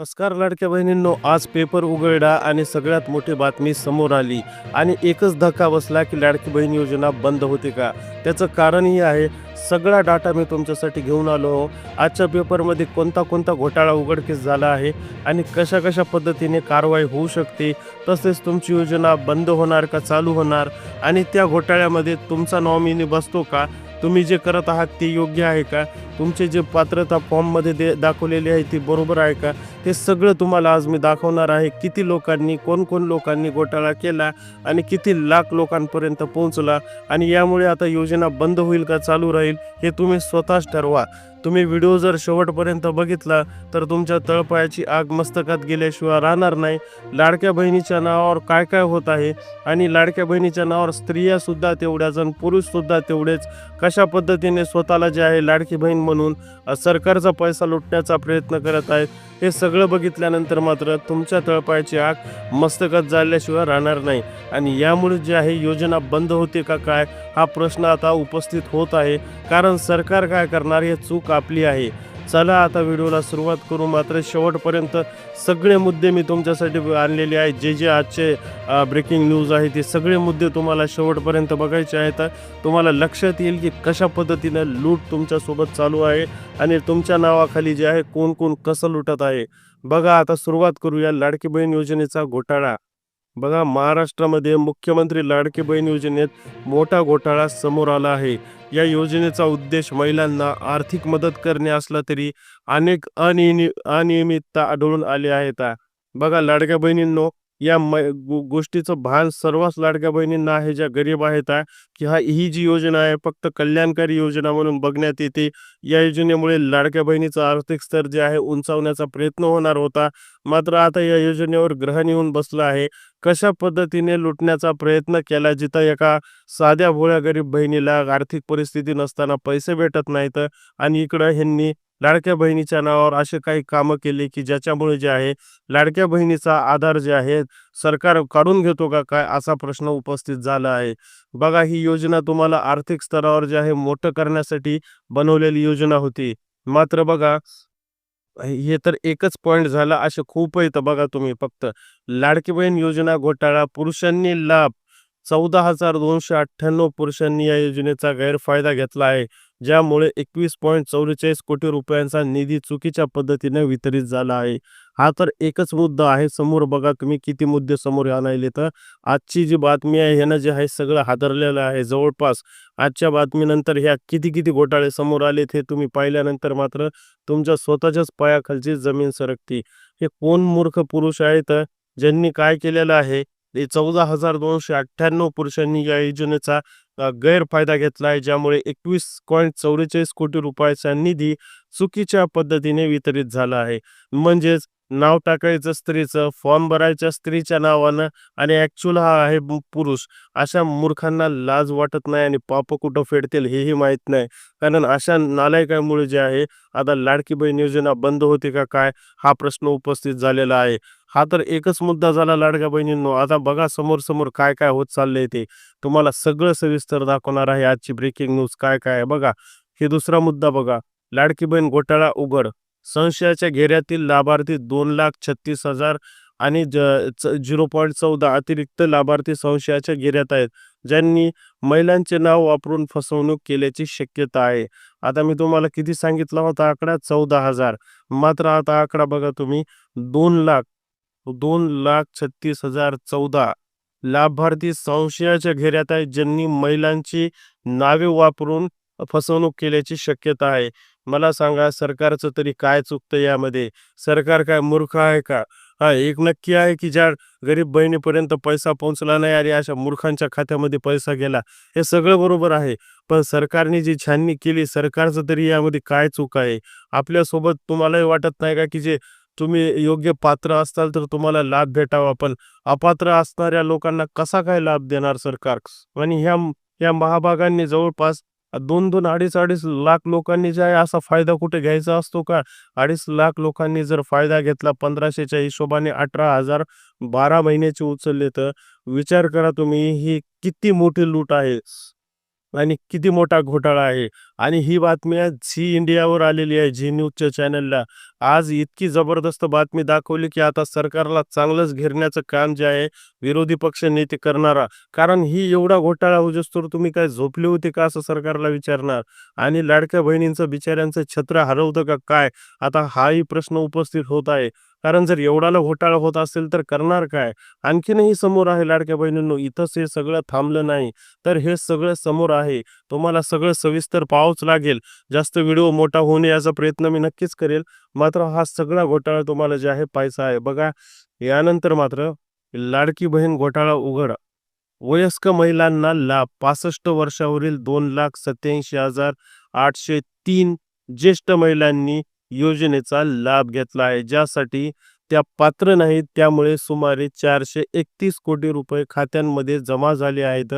नमस्कार लाडक्या बहिणींनो आज पेपर उघडला आणि सगळ्यात मोठी बातमी समोर आली. आणि एकच धक्का बसला की लाडकी बहीण योजना बंद होते का? त्याचं कारणही आहे सगळा डाटा मी तुमच्यासाठी घेऊन आलो हो आजच्या पेपरमध्ये कोणता कोणता घोटाळा उघडकीस झाला आहे आणि कशा कशा पद्धतीने कारवाई होऊ शकते? तसेच तुमची योजना बंद होणार का चालू होणार? आणि त्या घोटाळ्यामध्ये तुमचा नॉमिनी बसतो का? तुम्ही जे करत आहात ते योग्य आहे का? तुमचे जे पात्रता फॉर्ममध्ये दे दाखवलेले आहे ती बरोबर आहे का? ते सगळं तुम्हाला आज मी दाखवणार आहे. किती लोकांनी कोण कोण लोकांनी घोटाळा केला आणि किती लाख लोकांपर्यंत पोहोचला आणि यामुळे आता योजना बंद होईल का चालू राहील हे तुम्ही स्वतःच ठरवा. तुम्ही व्हिडिओ जर शेवटपर्यंत बघितला तर तुमच्या तळपायाची आग मस्तकात गेल्याशिवाय राहणार नाही. लाडक्या बहिणीच्या नावावर काय काय होत आहे आणि लाडक्या बहिणीच्या नावावर स्त्रियासुद्धा तेवढ्याच आणि पुरुषसुद्धा तेवढेच. कशा पद्धतीने स्वतःला जे आहे लाडकी बहीण म्हणून सरकारचा पैसा लुटण्याचा प्रयत्न करत आहेत. हे सगळं बघितल्यानंतर मात्र तुमच्या तळपायाची आग मस्तकात जाळल्याशिवाय राहणार नाही. आणि यामुळे जे आहे योजना बंद होते का काय हा प्रश्न आता उपस्थित होत आहे. कारण सरकार काय करणार हे चूक आपली आहे. चला आता व्हिडिओला सुरुवात करू. मात्र शेवटपर्यंत सगळे मुद्दे मी तुमच्यासाठी आणलेले आहेत. जे जे आजचे ब्रेकिंग न्यूज आहे ते सगळे मुद्दे तुम्हाला शेवटपर्यंत बघायचे आहेत. तुम्हाला लक्षात येईल की कशा पद्धतीनं लूट तुमच्यासोबत चालू आहे आणि तुमच्या नावाखाली जे आहे कोण कोण कसं लुटत आहे. बघा आता सुरुवात करूया. लाडकी बहीण योजनेचा घोटाळा. बघा महाराष्ट्रामध्ये मुख्यमंत्री लाडकी बहीण योजनेत मोठा घोटाळा समोर आला आहे. या योजनेचा उद्देश महिलांना आर्थिक मदत करणे असला तरी अनेक अनियमि अनियमितता आढळून आली आहेत बघा लाडक्या बहिणींनो या गोष्टीचं भान सर्वच लाडक्या बहिणींना आहे. ज्या गरीब आहेत की हा ही जी योजना आहे फक्त कल्याणकारी योजना म्हणून बघण्यात येते. या योजनेमुळे लाडक्या बहिणीचं आर्थिक स्तर जे आहे उंचावण्याचा प्रयत्न होणार होता. मात्र आता या योजनेवर ग्रहण येऊन बसलं आहे. कशा पद्धतीने लुटण्याचा प्रयत्न केला जिथं एका साध्या भोळ्या गरीब बहिणीला आर्थिक परिस्थिती नसताना पैसे भेटत नाहीत आणि इकडं ह्यांनी लाडक्या बहिणीच्या नावावर असे काही कामं केले की ज्याच्यामुळे जे आहे लाडक्या बहिणीचा आधार जे आहे सरकार काढून घेतो का काय असा प्रश्न उपस्थित झाला आहे. बघा ही योजना तुम्हाला आर्थिक स्तरावर जे आहे मोठं करण्यासाठी बनवलेली योजना होती. मात्र बघा हे तर एकच पॉइंट झाला असे खूप आहेत बघा तुम्ही फक्त. लाडकी बहीण योजना घोटाळा पुरुषांनी लाभ. चौदा हजार दोनशे अठ्ठ्याण्णव पुरुषांनी या योजनेचा गैरफायदा घेतला आहे. ज्यामुळे एकवीस पॉईंट चौवेचाळीस कोटी रुपयांचा निधी चुकीच्या पद्धतीने वितरित झाला आहे. हा तर एकच मुद्दा आहे. समोर बघा तुम्ही किती मुद्दे समोर आणायले तर. आजची जी बातमी आहे ह्यानं जे आहे सगळं हादरलेलं आहे. जवळपास आजच्या बातमीनंतर ह्या किती किती घोटाळे समोर आलेत हे तुम्ही पाहिल्यानंतर मात्र तुमच्या स्वतःच्याच पायाखालची जमीन सरकती. हे कोण मूर्ख पुरुष आहेत ज्यांनी काय केलेलं आहे? चौदा हजार दोनशे अठ्ठ्याण्णव पुरुषांनी या योजनेचा गैरफायदा घेतला आहे ज्यामुळे एकवीस पॉईंट चौवेचाळीस कोटी रुपयाचा निधी चुकीच्या पद्धतीने वितरित झाला आहे. म्हणजेच नाव टाकायचं स्त्रीचं फॉर्म भरायच्या स्त्रीच्या नावानं आणि ॲक्च्युअल हा आहे पुरुष. अशा मूर्खांना लाज वाटत नाही आणि पाप कुठं फेडतील हेही माहीत नाही. कारण अशा नालायकामुळे जे आहे आता लाडकी बहीण योजना बंद होते का काय हा प्रश्न उपस्थित झालेला आहे. हा तर एकच मुद्दा झाला लाडक्या बहिणींनो. आता बघा समोर समोर काय काय होत चाललंय ते. तुम्हाला सगळं सविस्तर दाखवणार आहे आजची ब्रेकिंग न्यूज काय काय आहे. बघा हे दुसरा मुद्दा बघा. लाडकी बहीण घोटाळा उघड. संशयाच्या घेऱ्यातील लाभार्थी दोन लाख छत्तीस हजार आणि झिरो पॉईंट चौदा अतिरिक्त लाभार्थी संशयाच्या घेऱ्यात आहेत ज्यांनी महिलांचे नाव वापरून फसवणूक केल्याची शक्यता आहे. आता मी तुम्हाला किती सांगितला होता? आकडा चौदा हजार. मात्र आता आकडा बघा तुम्ही. दोन लाख दोन लाख छत्तीस हजार चौदा लाभार्थी संशयाच्या घेऱ्यात आहे ज्यांनी महिलांची नावे वापरून फसवणूक केल्याची शक्यता आहे. मला सांगा सरकारचं तरी काय चुकतं यामध्ये? सरकार काय मूर्ख आहे का? हा एक नक्की आहे की ज्या गरीब बहिणीपर्यंत पैसा पोहोचला नाही आणि अशा मूर्खांच्या खात्यामध्ये पैसा गेला हे सगळं बरोबर आहे. पण सरकारने जी छाननी केली सरकारचं तरी यामध्ये काय चूक आहे? आपल्यासोबत तुम्हालाही वाटत नाही का की जे तुम्ही योग्य पात्र असाल तर तुम्हाला लाभ भेटावा पण अपात्र असणाऱ्या लोकांना कसा काय लाभ देणार सरकार? आणि ह्या या महाभागांनी जवळपास दोन दोन अडीच अडीच लाख लोकांनी जे आहे असा फायदा कुठे घ्यायचा असतो का? अडीच लाख लोकांनी जर फायदा घेतला पंधराशेच्या हिशोबाने अठरा हजार बारा महिन्याचे उचलले तर विचार करा तुम्ही ही किती मोठी लूट आहे? आणि किती मोठा घोटाळा आहे. आणि ही बातमी आज झी इंडियावर आलेली आहे झी न्यूजच्या चॅनलला. आज इतकी जबरदस्त बातमी दाखवली की आता सरकारला चांगलंच घेरण्याचं काम जे आहे विरोधी पक्ष नेते करणारा. कारण ही एवढा घोटाळा होजोस तुम्ही काय झोपले होते का असं सरकारला विचारणार? आणि लाडक्या बहिणींचं बिचाऱ्यांचं छत्र हरवतं का काय? आता हाही प्रश्न उपस्थित होत आहे. कारण जर एवढाला घोटाळा होत असेल तर करणार काय? आणखीनही समोर आहे लाडक्या बहिणींनो इथंच हे सगळं थांबलं नाही. तर हे सगळं समोर आहे. तुम्हाला सगळं सविस्तर पाहावंच लागेल. जास्त व्हिडिओ मोठा होऊ नये याचा प्रयत्न मी नक्कीच करेल. मात्र हा सगळा घोटाळा तुम्हाला जे आहे पाहायचा आहे. बघा यानंतर मात्र लाडकी बहीण घोटाळा उघड. वयस्क महिलांना लाभ पासष्ट वर्षावरील दोन लाख सत्याऐंशी हजार आठशे तीन ज्येष्ठ महिलांनी योजनेचा लाभ घेतला आहे. ज्यासाठी त्या पात्र नाहीत त्यामुळे सुमारे चारशे एकतीस कोटी रुपये खात्यांमध्ये जमा झाले आहेत.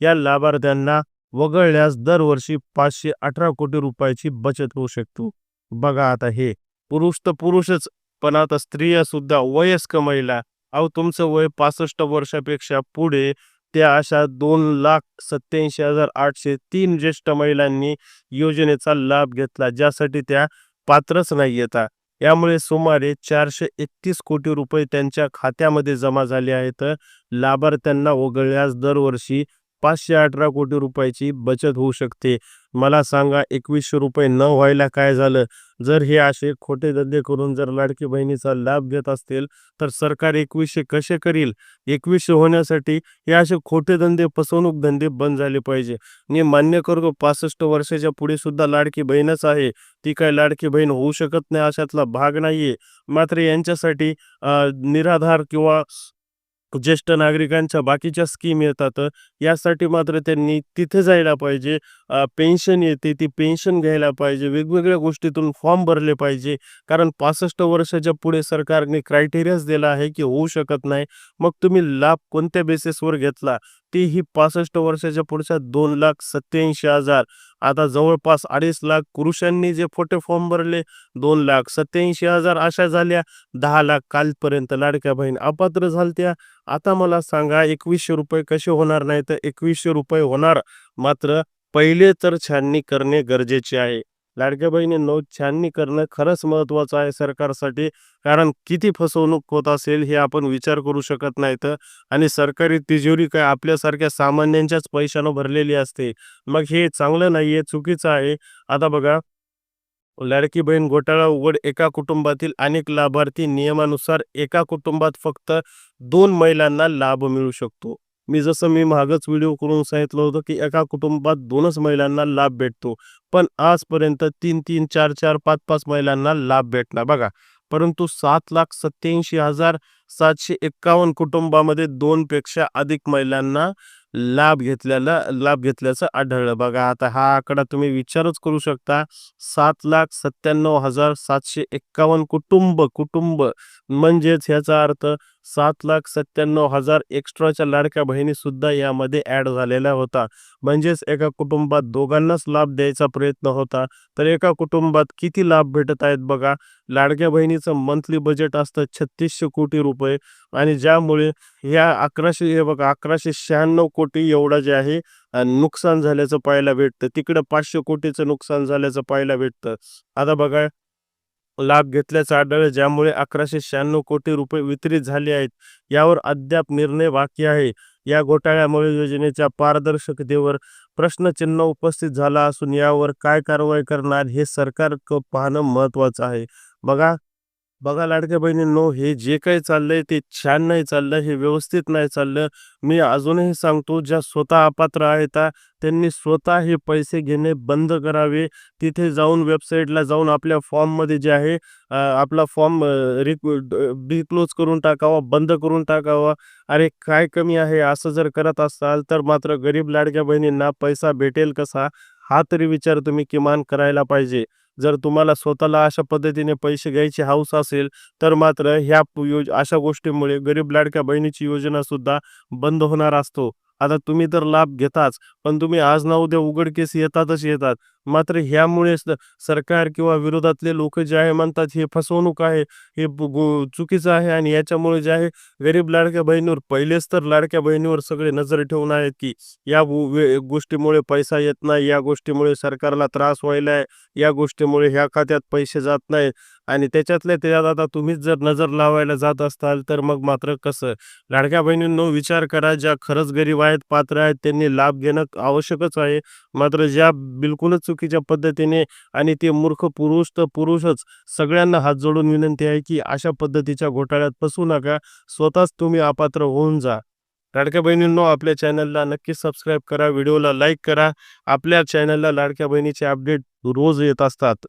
या लाभार्थ्यांना वगळल्यास दरवर्षी पाचशे अठरा कोटी रुपयाची बचत होऊ शकतो. बघा आता हे. पुरुष तर पुरुषच पण आता स्त्रिया सुद्धा वयस्क महिला. अहो तुमचं वय पासष्ट वर्षापेक्षा पुढे. त्या अशा दोन लाख सत्याऐंशी हजार आठशे तीन ज्येष्ठ महिलांनी योजनेचा लाभ घेतला. ज्यासाठी त्या पात्रच नाही येता. यामुळे सुमारे चारशे एकतीस कोटी रुपये त्यांच्या खात्यामध्ये जमा झाले आहेत. लाभार्थ्यांना वगळल्यास दरवर्षी पाचशे अठरा कोटी रुपयाची बचत होऊ शकते. मला सांगा एकवीसशे रुपये न व्हायला काय झालं? जर हे असे खोटे धंदे करून जर लाडकी बहिणीचा लाभ घेत असतील तर सरकार एकवीसशे कसे करील? एकवीसशे होण्यासाठी हे असे खोटे धंदे फसवणूक धंदे बंद झाले पाहिजे. मी मान्य करतो पासष्ट वर्षाच्या पुढे सुद्धा लाडकी बहीणच आहे. ती काय लाडकी बहीण होऊ शकत नाही अशातला भाग नाहीये. मात्र यांच्यासाठी निराधार किंवा ज्येष्ठ नागरिकांच्या बाकीच्या स्कीम येतात यासाठी मात्र त्यांनी तिथे जायला पाहिजे. पेन्शन येते ती पेन्शन घ्यायला पाहिजे. वेगवेगळ्या गोष्टीतून फॉर्म भरले पाहिजे. कारण पासष्ट वर्षाच्या पुढे सरकारने क्रायटेरियाच दिला आहे की होऊ शकत नाही. मग तुम्ही लाभ कोणत्या बेसिसवर घेतला? तेही पासष्ट वर्षाच्या पुढच्या दोन लाख सत्याऐंशी हजार. आता जवळपास अडीच लाख पुरुषांनी जे फोटे फॉर्म भरले दोन लाख सत्याऐंशी हजार अशा झाल्या दहा लाख कालपर्यंत लाडक्या बहीण अपात्र झालत्या. आता मला सांगा एकवीसशे रुपये कसे होणार नाही तर एकवीसशे रुपये होणार? मात्र पहिले तर छाननी करणे गरजेचे आहे. लाडक्या बहिणींनो छाननी करणं खरंच महत्त्वाचं आहे सरकारसाठी. कारण किती फसवणूक होत असेल हे आपण विचार करू शकत नाहीत. आणि सरकारी तिजोरी काय आपल्यासारख्या सामान्यांच्याच पैशानं भरलेली असते. मग हे चांगलं नाहीये चुकीचं आहे. आता बघा लाडकी बहीण घोटाळा उघड एका कुटुंबातील अनेक लाभार्थी नियमानुसार एका कुटुंबात फक्त दोन महिलांना लाभ मिळू शकतो. मी जसं मी मागच व्हिडिओ करून सांगितलं होतं की एका कुटुंबात दोनच महिलांना लाभ भेटतो. पण आजपर्यंत तीन तीन चार चार पाच पाच महिलांना लाभ भेटला बघा. परंतु सात लाख सत्याऐंशी हजार सातशे एक्कावन्न कुटुंबामध्ये दोनपेक्षा अधिक महिलांना लाभ घेतलेला लाभ घेतल्याचं आढळलं. बघा आता हा आकडा तुम्ही विचारच करू शकता. सात लाख सत्त्याण्णव हजार सातशे एक्कावन्न कुटुंब कुटुंब म्हणजेच ह्याचा अर्थ सात लाख सत्त्याण्णव हजार एक्स्ट्राच्या लाडक्या बहिणी सुद्धा यामध्ये ॲड झालेल्या होता. म्हणजेच एका कुटुंबात दोघांनाच लाभ द्यायचा प्रयत्न होता. तर एका कुटुंबात किती लाभ भेटत आहेत बघा? लाडक्या बहिणीचं मंथली बजेट असतं छत्तीसशे कोटी रुपये. आणि ज्यामुळे ह्या अकराशे हे बघा अकराशे शहाण्णव कोटी एवढं जे आहे नुकसान झाल्याचं पाहायला भेटतं. तिकडं पाचशे कोटीचं नुकसान झाल्याचं पाहायला भेटतं. आता बघा लाभ घेतल्याचं आढळलं ज्यामुळे अकराशे शहाण्णव कोटी रुपये वितरित झाले आहेत. यावर अद्याप निर्णय बाकी आहे. या घोटाळ्यामुळे योजनेच्या पारदर्शकतेवर प्रश्नचिन्ह उपस्थित झाला असून यावर काय कारवाई करणार हे सरकार पाहणं महत्वाचं आहे. बघा बघा लाडक्या बहिणींनो हे जे काही चाललंय ते छान नाही चाललं हे व्यवस्थित नाही चाललं. मी अजूनही सांगतो ज्या स्वतः अपात्र आहेत त्यांनी स्वतः हे पैसे घेणे बंद करावे. तिथे जाऊन वेबसाईटला जाऊन आपल्या फॉर्ममध्ये जे आहे आपला फॉर्म डिक्लोज करून टाकावा बंद करून टाकावा. अरे काय कमी आहे? असं जर करत असाल तर मात्र गरीब लाडक्या बहिणींना पैसा भेटेल कसा? हा तरी विचार तुम्ही किमान करायला पाहिजे. जर तुम्हाला स्वतःला अशा पद्धतीने पैसे घ्यायची हौस असेल तर मात्र ह्या योज अशा गोष्टीमुळे गरीब लाडक्या बहिणीची योजना सुद्धा बंद होणार असतो. आता तुम्ही तर लाभ घेताच पण तुम्ही आज ना उद्या उघडकीस येतातच येतात. मात्र ह्यामुळे सरकार किंवा विरोधातले लोक जे आहे म्हणतात हे फसवणूक आहे हे चुकीचं आहे आणि याच्यामुळे जे आहे गरीब लाडक्या बहिणीवर पहिलेच तर लाडक्या बहिणीवर सगळे नजर ठेवून आहेत की या गोष्टीमुळे पैसा येत नाही या गोष्टीमुळे सरकारला त्रास व्हायला आहे या गोष्टीमुळे ह्या खात्यात पैसे जात नाहीत. आणि त्याच्यातल्या त्यात आता तुम्हीच जर नजर लावायला जात असताल तर मग मात्र कसं? लाडक्या बहिणींनो विचार करा ज्या खरंच गरीब आहेत पात्र आहेत त्यांनी लाभ घेणं आवश्यकच आहे. मात्र ज्या बिलकुलच चुकीच्या पद्धतीने आणि ते मूर्ख पुरुष तर पुरुषच सगळ्यांना हात जोडून विनंती आहे की अशा पद्धतीच्या घोटाळ्यात फसू नका. स्वतःच तुम्ही अपात्र होऊन जा. लाडक्या बहिणींनो आपल्या चॅनलला नक्की सबस्क्राईब करा व्हिडिओला लाईक करा. आपल्या चॅनलला लाडक्या बहिणीचे अपडेट रोज येत असतात.